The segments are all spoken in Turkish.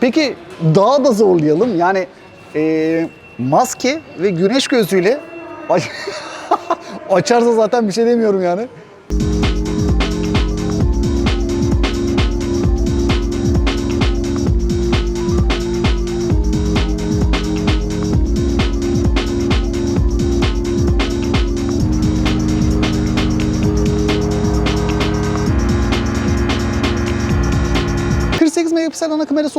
Peki daha da zorlayalım. Yani e, maske ve güneş gözlüğüyle aç- açarsa zaten bir şey demiyorum yani.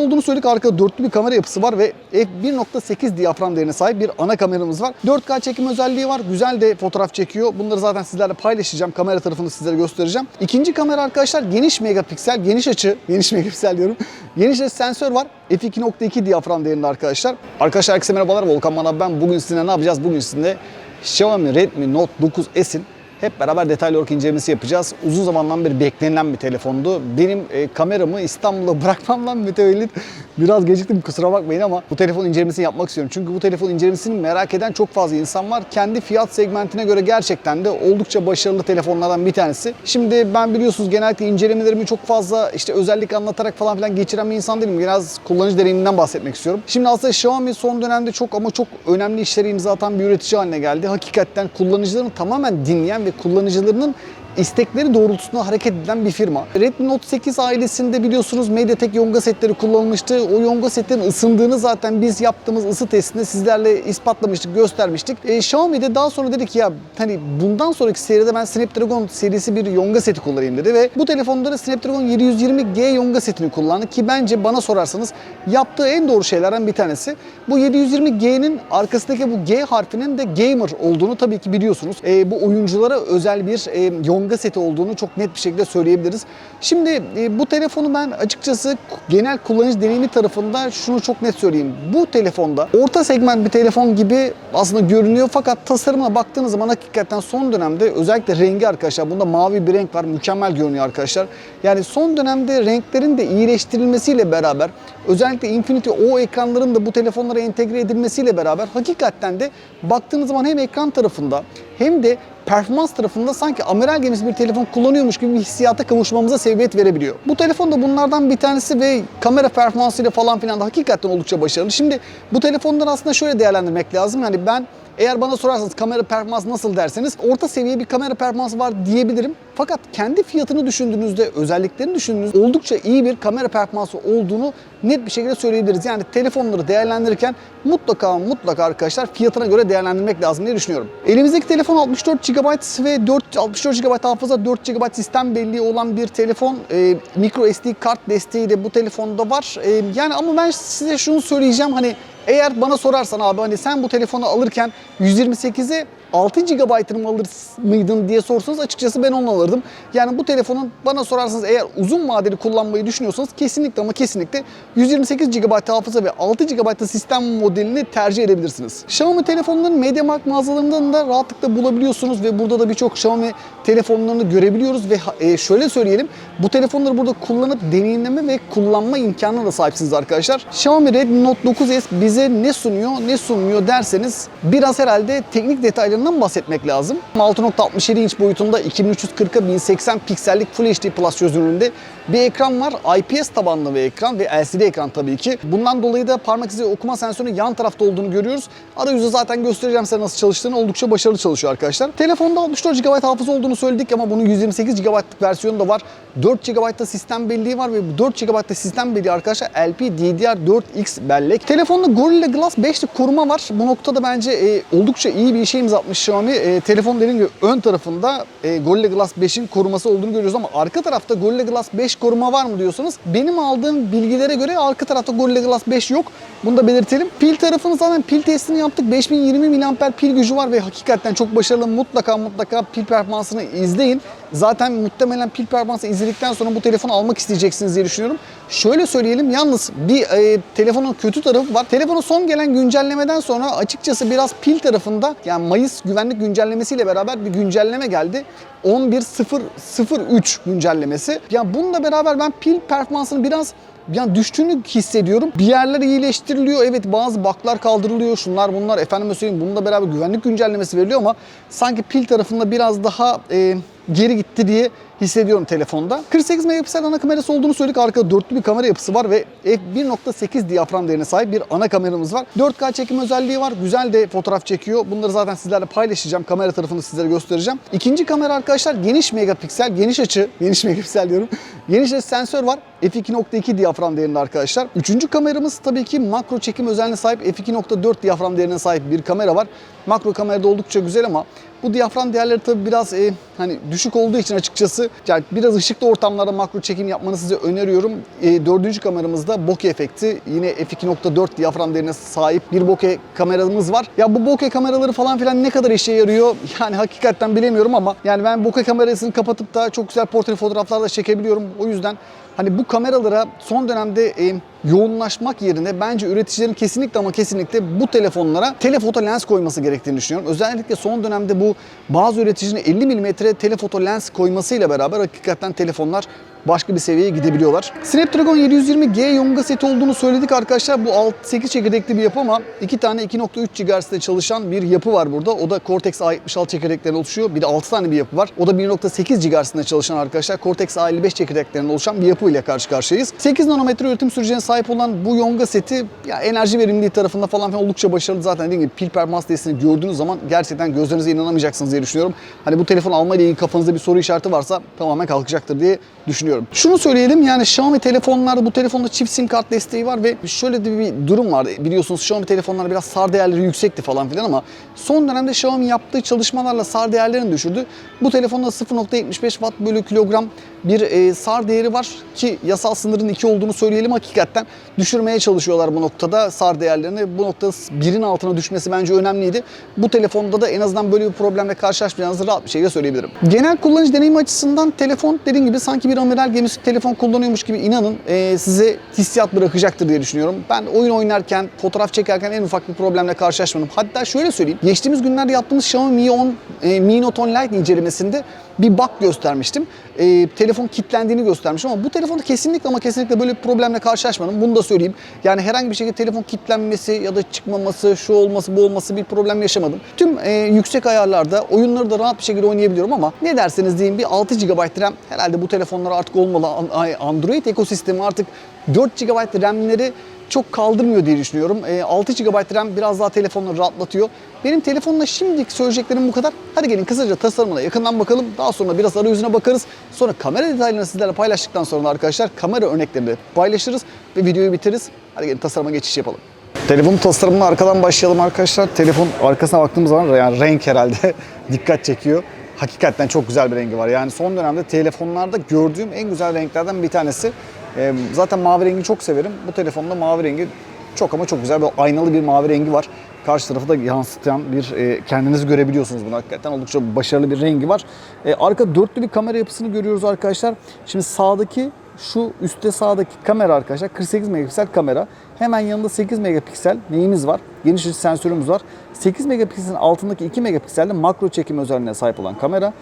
Olduğunu söyledik. Arkada dörtlü bir kamera yapısı var ve f1.8 diyafram değerine sahip bir ana kameramız var. 4K çekim özelliği var. Güzel de fotoğraf çekiyor. Bunları zaten sizlerle paylaşacağım. Kamera tarafını sizlere göstereceğim. İkinci kamera arkadaşlar geniş megapiksel, geniş açı, geniş megapiksel diyorum. Geniş açı sensör var. f2.2 diyafram değerinde arkadaşlar. Arkadaşlar herkese merhabalar. Volkan Manav ben. Bugün sizinle ne yapacağız? Bugün sizinle Xiaomi Redmi Note 9S'in hep beraber detaylı olarak incelemesi yapacağız. Uzun zamandan beri beklenilen bir telefondu. Benim e, kameramı İstanbul'a bırakmamdan mütevellit biraz geciktim kusura bakmayın ama bu telefon incelemesini yapmak istiyorum. Çünkü bu telefon incelemesini merak eden çok fazla insan var. Kendi fiyat segmentine göre gerçekten de oldukça başarılı telefonlardan bir tanesi. Şimdi ben biliyorsunuz genellikle incelemelerimi çok fazla işte özellik anlatarak falan filan geçiren bir insan değilim. Biraz kullanıcı deneyiminden bahsetmek istiyorum. Şimdi aslında Xiaomi son dönemde çok ama çok önemli işleri imza atan bir üretici haline geldi. Hakikaten kullanıcılarını tamamen dinleyen ve kullanıcılarının istekleri doğrultusunda hareket eden bir firma. Redmi Note 8 ailesinde biliyorsunuz Mediatek yonga setleri kullanılmıştı. O yonga setlerin ısındığını zaten biz yaptığımız ısı testinde sizlerle ispatlamıştık, göstermiştik. E, Xiaomi de daha sonra dedi ki ya hani bundan sonraki seride ben Snapdragon serisi bir yonga seti kullanayım dedi ve bu telefonda da Snapdragon 720G yonga setini kullandı ki bence bana sorarsanız yaptığı en doğru şeylerden bir tanesi. Bu 720G'nin arkasındaki bu G harfinin de gamer olduğunu tabii ki biliyorsunuz. E, bu oyunculara özel bir e, yonga seti olduğunu çok net bir şekilde söyleyebiliriz. Şimdi e, bu telefonu ben açıkçası genel kullanıcı deneyimi tarafında şunu çok net söyleyeyim. Bu telefonda orta segment bir telefon gibi aslında görünüyor fakat tasarımına baktığınız zaman hakikaten son dönemde özellikle rengi arkadaşlar bunda mavi bir renk var mükemmel görünüyor arkadaşlar. Yani son dönemde renklerin de iyileştirilmesiyle beraber özellikle Infinity O ekranların da bu telefonlara entegre edilmesiyle beraber hakikaten de baktığınız zaman hem ekran tarafında hem de performans tarafında sanki amiral gemisi bir telefon kullanıyormuş gibi bir hissiyata kavuşmamıza sebebiyet verebiliyor. Bu telefon da bunlardan bir tanesi ve kamera performansıyla falan filan da hakikaten oldukça başarılı. Şimdi bu telefonları aslında şöyle değerlendirmek lazım. Yani ben eğer bana sorarsanız kamera performansı nasıl derseniz orta seviye bir kamera performansı var diyebilirim. Fakat kendi fiyatını düşündüğünüzde, özelliklerini düşündüğünüzde oldukça iyi bir kamera performansı olduğunu net bir şekilde söyleyebiliriz. Yani telefonları değerlendirirken mutlaka mutlaka arkadaşlar fiyatına göre değerlendirmek lazım diye düşünüyorum. Elimizdeki telefon 64 GB ve 4 64 GB hafıza, 4 GB sistem belleği olan bir telefon. E, micro SD kart desteği de bu telefonda var. E, yani ama ben size şunu söyleyeceğim hani eğer bana sorarsan abi hani sen bu telefonu alırken 128'e 6 GB'ını mı alır mıydın diye sorsanız açıkçası ben onu alırdım. Yani bu telefonun bana sorarsanız eğer uzun vadeli kullanmayı düşünüyorsanız kesinlikle ama kesinlikle 128 GB hafıza ve 6 GB sistem modelini tercih edebilirsiniz. Xiaomi telefonların MediaMarkt mağazalarından da rahatlıkla bulabiliyorsunuz ve burada da birçok Xiaomi telefonlarını görebiliyoruz ve e, şöyle söyleyelim bu telefonları burada kullanıp deneyimleme ve kullanma imkanına da sahipsiniz arkadaşlar. Xiaomi Redmi Note 9S bize ne sunuyor ne sunmuyor derseniz biraz herhalde teknik detaylarından bahsetmek lazım. 6.67 inç boyutunda 2340'a 1080 piksellik Full HD Plus çözünürlüğünde bir ekran var. IPS tabanlı bir ekran ve LCD ekran tabii ki. Bundan dolayı da parmak izi okuma sensörünün yan tarafta olduğunu görüyoruz. Arayüzü zaten göstereceğim size nasıl çalıştığını. Oldukça başarılı çalışıyor arkadaşlar. Telefonda 64 GB hafıza olduğunu söyledik ama bunun 128 GB'lık versiyonu da var. 4 GB'da sistem belleği var ve bu 4 GB'da sistem belleği arkadaşlar LPDDR4X bellek. Telefonda Gorilla Glass 5'lik koruma var. Bu noktada bence e, oldukça iyi bir şey imza atmış Xiaomi. E, telefon dediğim gibi ön tarafında e, Gorilla Glass 5'in koruması olduğunu görüyoruz ama arka tarafta Gorilla Glass 5 koruma var mı diyorsanız benim aldığım bilgilere göre arka tarafta Gorilla Glass 5 yok. Bunu da belirtelim. Pil tarafını zaten pil testini yaptık. 5020 mAh pil gücü var ve hakikaten çok başarılı. Mutlaka mutlaka pil performansını izleyin. Zaten muhtemelen pil performansı izledikten sonra bu telefonu almak isteyeceksiniz diye düşünüyorum. Şöyle söyleyelim yalnız bir e, telefonun kötü tarafı var. Telefonun son gelen güncellemeden sonra açıkçası biraz pil tarafında yani Mayıs güvenlik güncellemesiyle beraber bir güncelleme geldi. 11.003 güncellemesi. Yani bununla beraber ben pil performansını biraz yani düştüğünü hissediyorum. Bir yerler iyileştiriliyor. Evet bazı baklar kaldırılıyor. Şunlar bunlar. Efendime söyleyeyim bununla beraber güvenlik güncellemesi veriliyor ama sanki pil tarafında biraz daha e, geri gitti diye hissediyorum telefonda. 48 megapiksel ana kamerası olduğunu söyledik. Arkada dörtlü bir kamera yapısı var ve f1.8 diyafram değerine sahip bir ana kameramız var. 4K çekim özelliği var. Güzel de fotoğraf çekiyor. Bunları zaten sizlerle paylaşacağım. Kamera tarafını sizlere göstereceğim. İkinci kamera arkadaşlar geniş megapiksel, geniş açı, geniş megapiksel diyorum. Geniş açı sensör var. f2.2 diyafram değerinde arkadaşlar. Üçüncü kameramız tabii ki makro çekim özelliğine sahip f2.4 diyafram değerine sahip bir kamera var. Makro kamerada oldukça güzel ama bu diyafram değerleri tabii biraz e, hani düşük olduğu için açıkçası yani biraz ışıklı ortamlarda makro çekim yapmanı size öneriyorum. E, dördüncü kameramızda bokeh efekti. Yine f2.4 diyafram değerine sahip bir bokeh kameramız var. Ya bu bokeh kameraları falan filan ne kadar işe yarıyor? Yani hakikaten bilemiyorum ama yani ben bokeh kamerasını kapatıp da çok güzel portre fotoğraflar da çekebiliyorum. O yüzden hani bu kameralara son dönemde e, yoğunlaşmak yerine bence üreticilerin kesinlikle ama kesinlikle bu telefonlara telefoto lens koyması gerektiğini düşünüyorum. Özellikle son dönemde bu bazı üreticinin 50 mm telefoto lens koymasıyla beraber hakikaten telefonlar başka bir seviyeye gidebiliyorlar. Snapdragon 720G Yonga seti olduğunu söyledik arkadaşlar. Bu 8 çekirdekli bir yapı ama iki tane 2.3 GHz'de çalışan bir yapı var burada. O da Cortex A76 çekirdeklerden oluşuyor. Bir de 6 tane bir yapı var. O da 1.8 GHz'de çalışan arkadaşlar Cortex A55 çekirdeklerinden oluşan bir yapı ile karşı karşıyayız. 8 nanometre üretim sürecine sahip olan bu Yonga seti ya enerji verimliliği tarafında falan filan oldukça başarılı. Zaten dediğim gibi pil performans desteğini gördüğünüz zaman gerçekten gözlerinize inanamayacaksınız diye düşünüyorum. Hani bu telefon alma ile ilgili kafanızda bir soru işareti varsa tamamen kalkacaktır diye düşünüyorum. Şunu söyleyelim yani Xiaomi telefonlarda bu telefonda çift sim kart desteği var ve şöyle de bir durum var. Biliyorsunuz Xiaomi telefonlar biraz SAR değerleri yüksekti falan filan ama son dönemde Xiaomi yaptığı çalışmalarla SAR değerlerini düşürdü. Bu telefonda 0.75 watt bölü kilogram bir e, SAR değeri var ki yasal sınırın 2 olduğunu söyleyelim hakikaten düşürmeye çalışıyorlar bu noktada SAR değerlerini. Bu noktada birin altına düşmesi bence önemliydi. Bu telefonda da en azından böyle bir problemle karşılaşmayacağınızı rahat bir şekilde söyleyebilirim. Genel kullanıcı deneyimi açısından telefon dediğim gibi sanki bir amiral gemisi telefon kullanıyormuş gibi inanın e, size hissiyat bırakacaktır diye düşünüyorum. Ben oyun oynarken, fotoğraf çekerken en ufak bir problemle karşılaşmadım. Hatta şöyle söyleyeyim. Geçtiğimiz günlerde yaptığımız Xiaomi Mi 10 e, Mi Note 10 Lite incelemesinde bir bug göstermiştim. E, telefon kilitlendiğini göstermiştim ama bu telefonda kesinlikle ama kesinlikle böyle bir problemle karşılaşmadım. Bunu da söyleyeyim. Yani herhangi bir şekilde telefon kilitlenmesi ya da çıkmaması, şu olması, bu olması bir problem yaşamadım. Tüm e, yüksek ayarlarda oyunları da rahat bir şekilde oynayabiliyorum ama ne derseniz deyin bir 6 GB RAM herhalde bu telefonlara artık olmalı. An- Android ekosistemi artık 4 GB RAM'leri çok kaldırmıyor diye düşünüyorum. E, 6 GB RAM biraz daha telefonları rahatlatıyor. Benim telefonla şimdilik söyleyeceklerim bu kadar. Hadi gelin kısaca tasarımına yakından bakalım. Daha sonra biraz arayüzüne bakarız. Sonra kamera detaylarını sizlerle paylaştıktan sonra da arkadaşlar kamera örneklerini paylaşırız ve videoyu bitiririz. Hadi gelin tasarıma geçiş yapalım. Telefonun tasarımına arkadan başlayalım arkadaşlar. Telefon arkasına baktığımız zaman yani renk herhalde dikkat çekiyor. Hakikaten çok güzel bir rengi var. Yani son dönemde telefonlarda gördüğüm en güzel renklerden bir tanesi. Ee, zaten mavi rengi çok severim. Bu telefonda mavi rengi çok ama çok güzel. Böyle aynalı bir mavi rengi var. Karşı tarafı da yansıtan bir e, kendiniz görebiliyorsunuz bunu hakikaten. Oldukça başarılı bir rengi var. E, arka dörtlü bir kamera yapısını görüyoruz arkadaşlar. Şimdi sağdaki şu üstte sağdaki kamera arkadaşlar 48 megapiksel kamera. Hemen yanında 8 megapiksel neyimiz var? Geniş açı sensörümüz var. 8 megapikselin altındaki 2 megapikselde makro çekim özelliğine sahip olan kamera.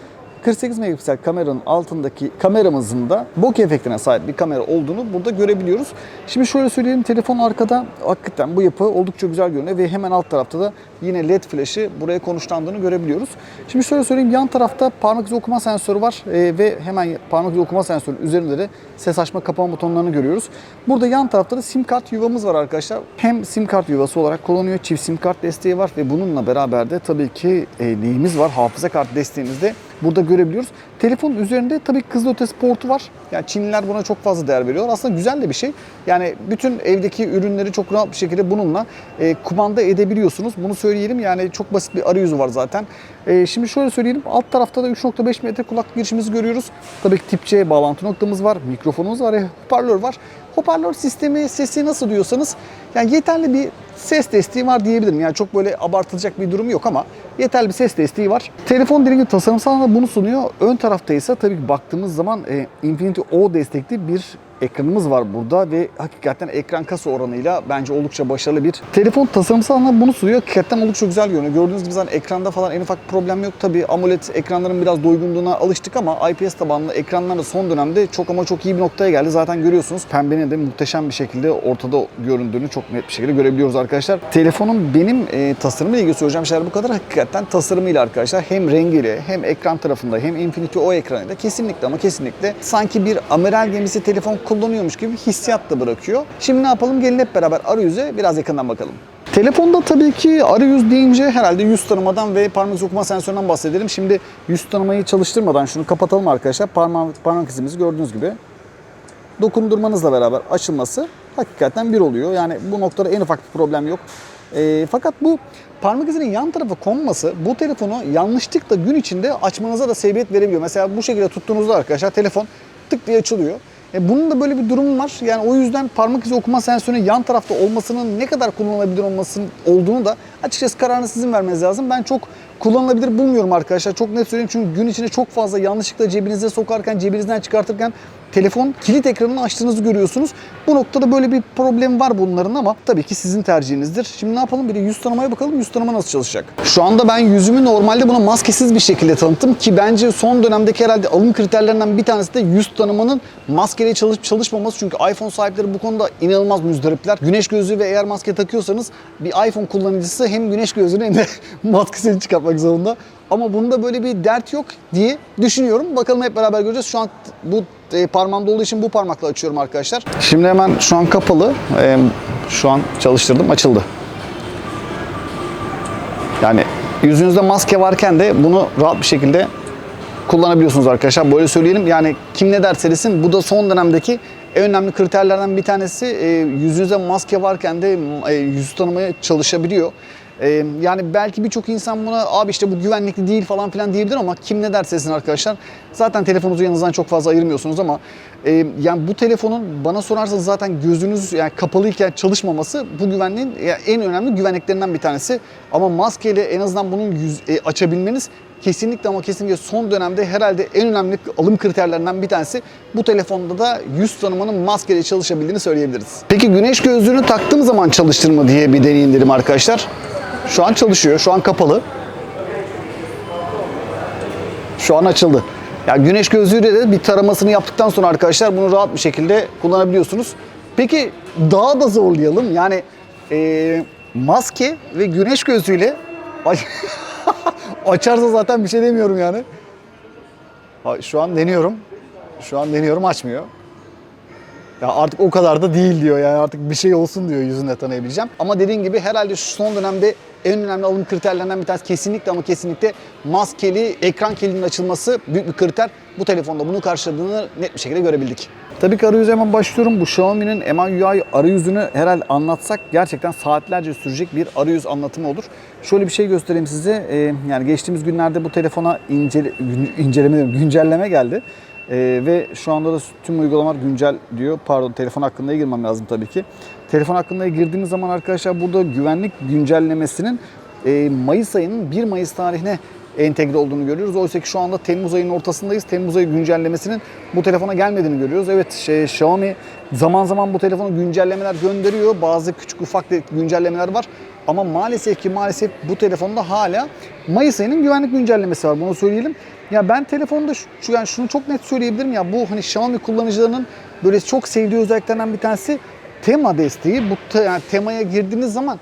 48 megapiksel kameranın altındaki kameramızın da bokeh efektine sahip bir kamera olduğunu burada görebiliyoruz. Şimdi şöyle söyleyelim telefon arkada hakikaten bu yapı oldukça güzel görünüyor ve hemen alt tarafta da yine led flaşı buraya konuşlandığını görebiliyoruz. Şimdi şöyle söyleyeyim yan tarafta parmak izi okuma sensörü var e, ve hemen parmak izi okuma sensörü üzerinde de ses açma kapama butonlarını görüyoruz. Burada yan tarafta da sim kart yuvamız var arkadaşlar. Hem sim kart yuvası olarak kullanıyor, çift sim kart desteği var ve bununla beraber de tabii ki e, neyimiz var? Hafıza kart desteğimiz de burada görebiliyoruz. Telefonun üzerinde tabii kızıl ötesi portu var. Yani Çinliler buna çok fazla değer veriyorlar. Aslında güzel de bir şey. Yani bütün evdeki ürünleri çok rahat bir şekilde bununla e, kumanda edebiliyorsunuz. Bunu söyleyelim. Yani çok basit bir arayüzü var zaten. E, şimdi şöyle söyleyelim. Alt tarafta da 3.5 metre kulaklık girişimizi görüyoruz. Tabii ki tip C bağlantı noktamız var. Mikrofonumuz var. ve Hoparlör var. Hoparlör sistemi sesi nasıl diyorsanız yani yeterli bir ses desteği var diyebilirim. Yani çok böyle abartılacak bir durum yok ama yeterli bir ses desteği var. Telefon dediğim gibi tasarımsal da bunu sunuyor. Ön tarafta ise tabii ki baktığımız zaman e, Infinity O destekli bir ekranımız var burada ve hakikaten ekran kasa oranıyla bence oldukça başarılı bir telefon tasarımsal anlamda bunu sunuyor. Hakikaten oldukça güzel görünüyor. Gördüğünüz gibi zaten ekranda falan en ufak problem yok. Tabii AMOLED ekranların biraz doygunluğuna alıştık ama IPS tabanlı ekranlar da son dönemde çok ama çok iyi bir noktaya geldi. Zaten görüyorsunuz pembenin de muhteşem bir şekilde ortada göründüğünü çok net bir şekilde görebiliyoruz arkadaşlar. Telefonun benim e, tasarımıyla ilgili söyleyeceğim şeyler bu kadar. Hakikaten tasarımıyla arkadaşlar hem rengiyle hem ekran tarafında hem Infinity O ekranıyla kesinlikle ama kesinlikle sanki bir amiral gemisi telefon kullanıyormuş gibi hissiyat da bırakıyor. Şimdi ne yapalım? Gelin hep beraber arayüze biraz yakından bakalım. Telefonda tabii ki arayüz deyince herhalde yüz tanımadan ve parmak okuma sensöründen bahsedelim. Şimdi yüz tanımayı çalıştırmadan şunu kapatalım arkadaşlar. Parmak, parmak izimizi gördüğünüz gibi dokundurmanızla beraber açılması hakikaten bir oluyor. Yani bu noktada en ufak bir problem yok. E, fakat bu parmak izinin yan tarafa konması bu telefonu yanlışlıkla gün içinde açmanıza da sebebiyet verebiliyor. Mesela bu şekilde tuttuğunuzda arkadaşlar telefon tık diye açılıyor. E, bunun da böyle bir durum var. Yani o yüzden parmak izi okuma sensörünün yan tarafta olmasının ne kadar kullanılabilir olmasının olduğunu da açıkçası kararını sizin vermeniz lazım. Ben çok kullanılabilir bulmuyorum arkadaşlar. Çok net söyleyeyim çünkü gün içinde çok fazla yanlışlıkla cebinize sokarken, cebinizden çıkartırken telefon kilit ekranını açtığınızı görüyorsunuz. Bu noktada böyle bir problem var bunların ama tabii ki sizin tercihinizdir. Şimdi ne yapalım? Bir de yüz tanımaya bakalım. Yüz tanıma nasıl çalışacak? Şu anda ben yüzümü normalde buna maskesiz bir şekilde tanıttım ki bence son dönemdeki herhalde alım kriterlerinden bir tanesi de yüz tanımanın maskeyle çalışıp çalışmaması. Çünkü iPhone sahipleri bu konuda inanılmaz müzdaripler. Güneş gözlüğü ve eğer maske takıyorsanız bir iPhone kullanıcısı hem güneş gözlüğünü hem de maskesini çıkartmak zorunda. Ama bunda böyle bir dert yok diye düşünüyorum. Bakalım hep beraber göreceğiz. Şu an bu e, parmağımda olduğu için bu parmakla açıyorum arkadaşlar. Şimdi hemen şu an kapalı. E, şu an çalıştırdım. Açıldı. Yani yüzünüzde maske varken de bunu rahat bir şekilde kullanabiliyorsunuz arkadaşlar. Böyle söyleyelim. Yani kim ne derse desin bu da son dönemdeki en önemli kriterlerden bir tanesi. E, yüzünüzde maske varken de e, yüz tanımaya çalışabiliyor. E, yani belki birçok insan buna abi işte bu güvenlikli değil falan filan diyebilir ama kim ne derse desin arkadaşlar. Zaten telefonunuzu yanınızdan çok fazla ayırmıyorsunuz ama e, yani bu telefonun bana sorarsanız zaten gözünüz yani kapalıyken çalışmaması bu güvenliğin yani en önemli güvenliklerinden bir tanesi. Ama maskeyle en azından bunun yüz, e, açabilmeniz kesinlikle ama kesinlikle son dönemde herhalde en önemli alım kriterlerinden bir tanesi. Bu telefonda da yüz tanımanın maskeyle çalışabildiğini söyleyebiliriz. Peki güneş gözlüğünü taktığım zaman çalıştır mı diye bir deneyin dedim arkadaşlar. Şu an çalışıyor. Şu an kapalı. Şu an açıldı. Ya güneş gözlüğüyle de bir taramasını yaptıktan sonra arkadaşlar bunu rahat bir şekilde kullanabiliyorsunuz. Peki daha da zorlayalım. Yani eee, maske ve güneş gözlüğüyle açarsa zaten bir şey demiyorum yani. Şu an deniyorum. Şu an deniyorum açmıyor. Ya artık o kadar da değil diyor yani artık bir şey olsun diyor yüzünde tanıyabileceğim. Ama dediğim gibi herhalde şu son dönemde en önemli alım kriterlerinden bir tanesi kesinlikle ama kesinlikle maskeli ekran kilidinin açılması büyük bir kriter. Bu telefonda bunu karşıladığını net bir şekilde görebildik. Tabii ki arayüze hemen başlıyorum. Bu Xiaomi'nin MIUI arayüzünü herhalde anlatsak gerçekten saatlerce sürecek bir arayüz anlatımı olur. Şöyle bir şey göstereyim size. Ee, yani geçtiğimiz günlerde bu telefona incele, gün- inceleme, diyorum, güncelleme geldi. Ee, ve şu anda da tüm uygulamalar güncel diyor. Pardon telefon hakkında girmem lazım tabii ki. Telefon hakkında girdiğimiz zaman arkadaşlar burada güvenlik güncellemesinin e, Mayıs ayının 1 Mayıs tarihine entegre olduğunu görüyoruz. Oysa ki şu anda Temmuz ayının ortasındayız. Temmuz ayı güncellemesinin bu telefona gelmediğini görüyoruz. Evet şey, Xiaomi zaman zaman bu telefona güncellemeler gönderiyor. Bazı küçük ufak güncellemeler var. Ama maalesef ki maalesef bu telefonda hala Mayıs ayının güvenlik güncellemesi var. Bunu söyleyelim. Ya ben telefonda şu, yani şunu çok net söyleyebilirim ya bu hani Xiaomi kullanıcılarının böyle çok sevdiği özelliklerden bir tanesi tema desteği. Bu te- yani temaya girdiğiniz zaman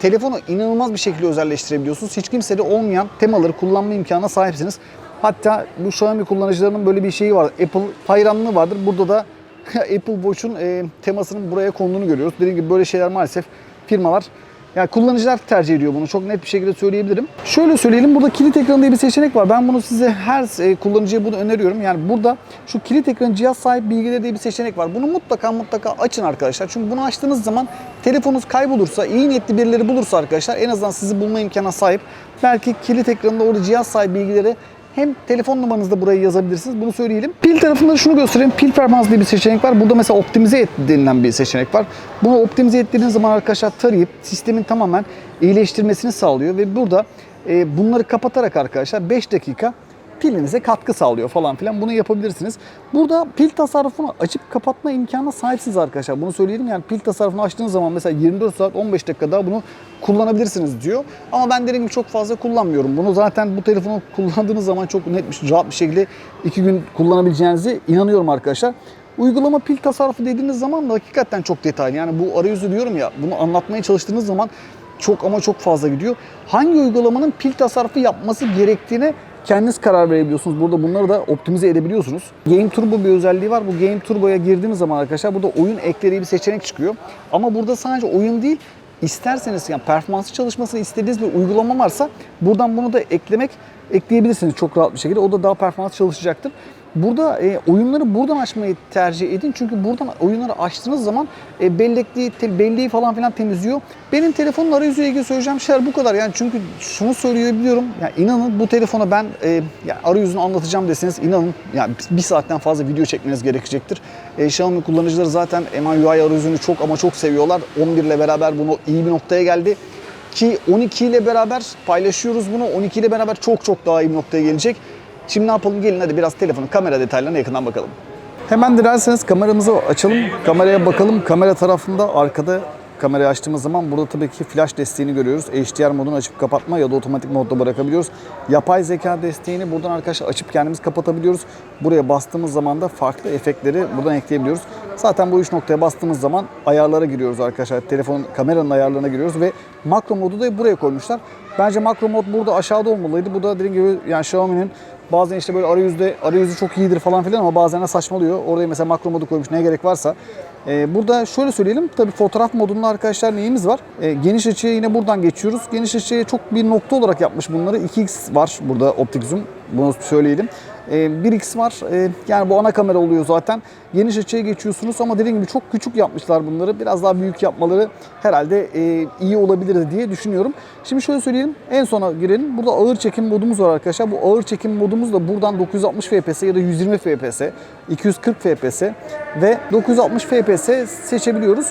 telefonu inanılmaz bir şekilde özelleştirebiliyorsunuz. Hiç kimsede olmayan temaları kullanma imkanına sahipsiniz. Hatta bu Xiaomi kullanıcılarının böyle bir şeyi var. Apple hayranlığı vardır. Burada da Apple Watch'un e, temasının buraya konduğunu görüyoruz. Dediğim gibi böyle şeyler maalesef firmalar yani kullanıcılar tercih ediyor bunu. Çok net bir şekilde söyleyebilirim. Şöyle söyleyelim. Burada kilit ekranı diye bir seçenek var. Ben bunu size her e, kullanıcıya bunu öneriyorum. Yani burada şu kilit ekranı cihaz sahibi bilgileri diye bir seçenek var. Bunu mutlaka mutlaka açın arkadaşlar. Çünkü bunu açtığınız zaman telefonunuz kaybolursa, iyi niyetli birileri bulursa arkadaşlar en azından sizi bulma imkanına sahip. Belki kilit ekranında orada cihaz sahibi bilgileri hem telefon numaranızda buraya yazabilirsiniz. Bunu söyleyelim. Pil tarafında da şunu göstereyim. Pil performans diye bir seçenek var. Burada mesela optimize et denilen bir seçenek var. Bunu optimize ettiğiniz zaman arkadaşlar tarayıp sistemin tamamen iyileştirmesini sağlıyor ve burada e, bunları kapatarak arkadaşlar 5 dakika pilinize katkı sağlıyor falan filan. Bunu yapabilirsiniz. Burada pil tasarrufunu açıp kapatma imkanına sahipsiniz arkadaşlar. Bunu söyleyelim yani pil tasarrufunu açtığınız zaman mesela 24 saat 15 dakika daha bunu kullanabilirsiniz diyor. Ama ben dediğim gibi çok fazla kullanmıyorum. Bunu zaten bu telefonu kullandığınız zaman çok net bir, rahat bir şekilde 2 gün kullanabileceğinize inanıyorum arkadaşlar. Uygulama pil tasarrufu dediğiniz zaman da hakikaten çok detaylı. Yani bu arayüzü diyorum ya bunu anlatmaya çalıştığınız zaman çok ama çok fazla gidiyor. Hangi uygulamanın pil tasarrufu yapması gerektiğine kendiniz karar verebiliyorsunuz. Burada bunları da optimize edebiliyorsunuz. Game Turbo bir özelliği var. Bu Game Turbo'ya girdiğimiz zaman arkadaşlar burada oyun ekleri bir seçenek çıkıyor. Ama burada sadece oyun değil isterseniz yani performanslı çalışmasını istediğiniz bir uygulama varsa buradan bunu da eklemek ekleyebilirsiniz çok rahat bir şekilde. O da daha performans çalışacaktır. Burada e, oyunları buradan açmayı tercih edin. Çünkü buradan oyunları açtığınız zaman e, bellekliği, te, belleği falan filan temizliyor. Benim telefonun arayüzüyle ilgili söyleyeceğim şeyler bu kadar. Yani çünkü şunu söyleyebiliyorum. Yani inanın bu telefona ben e, yani arayüzünü anlatacağım deseniz inanın yani bir saatten fazla video çekmeniz gerekecektir. E, Xiaomi kullanıcıları zaten MIUI arayüzünü çok ama çok seviyorlar. 11 ile beraber bunu iyi bir noktaya geldi. Ki 12 ile beraber paylaşıyoruz bunu. 12 ile beraber çok çok daha iyi bir noktaya gelecek. Şimdi ne yapalım gelin hadi biraz telefonun kamera detaylarına yakından bakalım. Hemen dilerseniz kameramızı açalım. Kameraya bakalım. Kamera tarafında arkada kamerayı açtığımız zaman burada tabii ki flash desteğini görüyoruz. HDR modunu açıp kapatma ya da otomatik modda bırakabiliyoruz. Yapay zeka desteğini buradan arkadaşlar açıp kendimiz kapatabiliyoruz. Buraya bastığımız zaman da farklı efektleri buradan ekleyebiliyoruz. Zaten bu üç noktaya bastığımız zaman ayarlara giriyoruz arkadaşlar. Telefonun kameranın ayarlarına giriyoruz ve makro modu da buraya koymuşlar. Bence makro mod burada aşağıda olmalıydı. Bu da dediğim gibi yani Xiaomi'nin Bazen işte böyle arayüzde arayüzü çok iyidir falan filan ama bazen de saçmalıyor. Oraya mesela makro modu koymuş neye gerek varsa. Ee, burada şöyle söyleyelim. Tabii fotoğraf modunda arkadaşlar neyimiz var? Ee, geniş açıya yine buradan geçiyoruz. Geniş açıya çok bir nokta olarak yapmış bunları. 2x var burada optik zoom. Bunu söyleyelim. Ee, 1x var. Ee, yani bu ana kamera oluyor zaten. Geniş açıya geçiyorsunuz ama dediğim gibi çok küçük yapmışlar bunları. Biraz daha büyük yapmaları herhalde e, iyi olabilirdi diye düşünüyorum. Şimdi şöyle söyleyelim. En sona girelim. Burada ağır çekim modumuz var arkadaşlar. Bu ağır çekim modumuz da buradan 960 fps ya da 120 fps, 240 fps ve 960 fps seçebiliyoruz.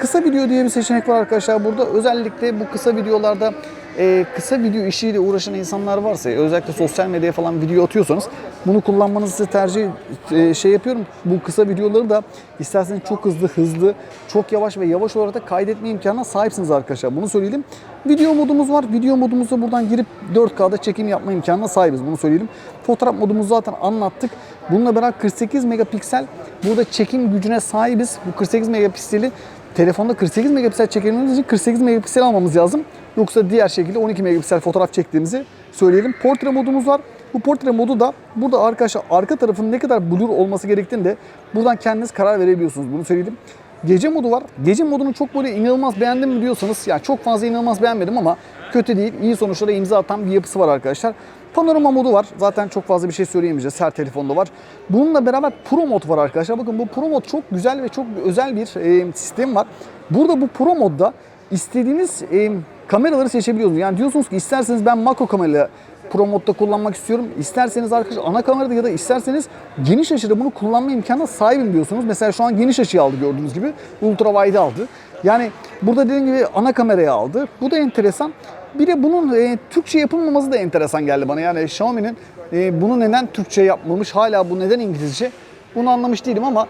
Kısa video diye bir seçenek var arkadaşlar burada. Özellikle bu kısa videolarda e, kısa video işiyle uğraşan insanlar varsa özellikle sosyal medyaya falan video atıyorsanız bunu kullanmanızı tercih e, şey yapıyorum. Bu kısa videoları da isterseniz çok hızlı hızlı, çok yavaş ve yavaş olarak da kaydetme imkanına sahipsiniz arkadaşlar. Bunu söyleyelim. Video modumuz var. Video modumuzda buradan girip 4K'da çekim yapma imkanına sahibiz. Bunu söyleyelim. Fotoğraf modumuzu zaten anlattık. Bununla beraber 48 megapiksel burada çekim gücüne sahibiz. Bu 48 megapikseli telefonda 48 megapiksel çekilmemiz için 48 megapiksel almamız lazım. Yoksa diğer şekilde 12 megapiksel fotoğraf çektiğimizi söyleyelim. Portre modumuz var. Bu portre modu da burada arkadaşlar arka tarafın ne kadar blur olması gerektiğini de buradan kendiniz karar verebiliyorsunuz. Bunu söyleyelim. Gece modu var. Gece modunu çok böyle inanılmaz beğendim mi diyorsanız yani çok fazla inanılmaz beğenmedim ama kötü değil. İyi sonuçlara imza atan bir yapısı var arkadaşlar. Panorama modu var. Zaten çok fazla bir şey söyleyemeyeceğiz. Her telefonda var. Bununla beraber Pro mod var arkadaşlar. Bakın bu Pro mod çok güzel ve çok özel bir e, sistem var. Burada bu Pro modda istediğiniz e, kameraları seçebiliyorsunuz. Yani diyorsunuz ki isterseniz ben makro kamera Pro modda kullanmak istiyorum. İsterseniz arkadaşlar ana kamerada ya da isterseniz geniş açıda bunu kullanma imkanına sahibim diyorsunuz. Mesela şu an geniş açıyı aldı gördüğünüz gibi. Ultra wide aldı. Yani burada dediğim gibi ana kamerayı aldı. Bu da enteresan. Bir de bunun e, Türkçe yapılmaması da enteresan geldi bana. Yani Xiaomi'nin e, bunu neden Türkçe yapmamış, hala bu neden İngilizce? Bunu anlamış değilim ama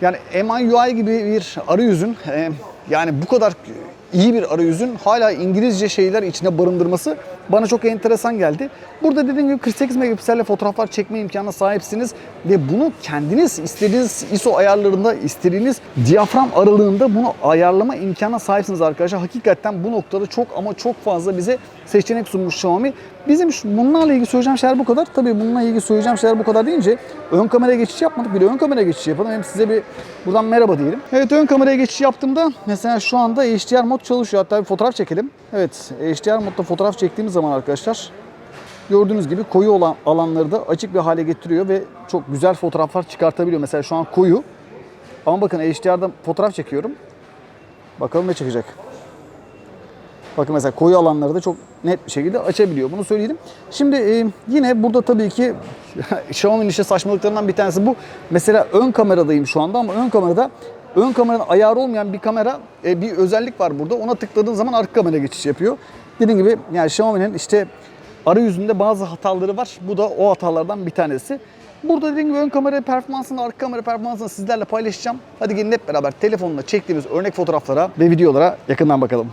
yani MIUI gibi bir arayüzün e, yani bu kadar iyi bir arayüzün hala İngilizce şeyler içine barındırması bana çok enteresan geldi. Burada dediğim gibi 48 megapikselle fotoğraflar çekme imkanına sahipsiniz ve bunu kendiniz istediğiniz ISO ayarlarında, istediğiniz diyafram aralığında bunu ayarlama imkanına sahipsiniz arkadaşlar. Hakikaten bu noktada çok ama çok fazla bize seçenek sunmuş Xiaomi. Bizim bunlarla ilgili söyleyeceğim şeyler bu kadar. Tabii bununla ilgili söyleyeceğim şeyler bu kadar deyince ön kameraya geçiş yapmadık. Bir de ön kameraya geçiş yapalım. Hem size bir buradan merhaba diyelim. Evet ön kameraya geçiş yaptığımda mesela şu anda HDR mod çalışıyor. Hatta bir fotoğraf çekelim. Evet HDR modda fotoğraf çektiğimiz zaman arkadaşlar gördüğünüz gibi koyu olan alanları da açık bir hale getiriyor ve çok güzel fotoğraflar çıkartabiliyor. Mesela şu an koyu ama bakın HDR'da fotoğraf çekiyorum. Bakalım ne çıkacak. Bakın mesela koyu alanları da çok net bir şekilde açabiliyor. Bunu söyleyelim. Şimdi e, yine burada tabii ki Xiaomi'nin işte saçmalıklarından bir tanesi bu. Mesela ön kameradayım şu anda ama ön kamerada ön kameranın ayarı olmayan bir kamera e, bir özellik var burada. Ona tıkladığın zaman arka kamera geçiş yapıyor. Dediğim gibi yani Xiaomi'nin işte arayüzünde bazı hataları var. Bu da o hatalardan bir tanesi. Burada dediğim gibi ön kamera performansını, arka kamera performansını sizlerle paylaşacağım. Hadi gelin hep beraber telefonla çektiğimiz örnek fotoğraflara ve videolara yakından bakalım.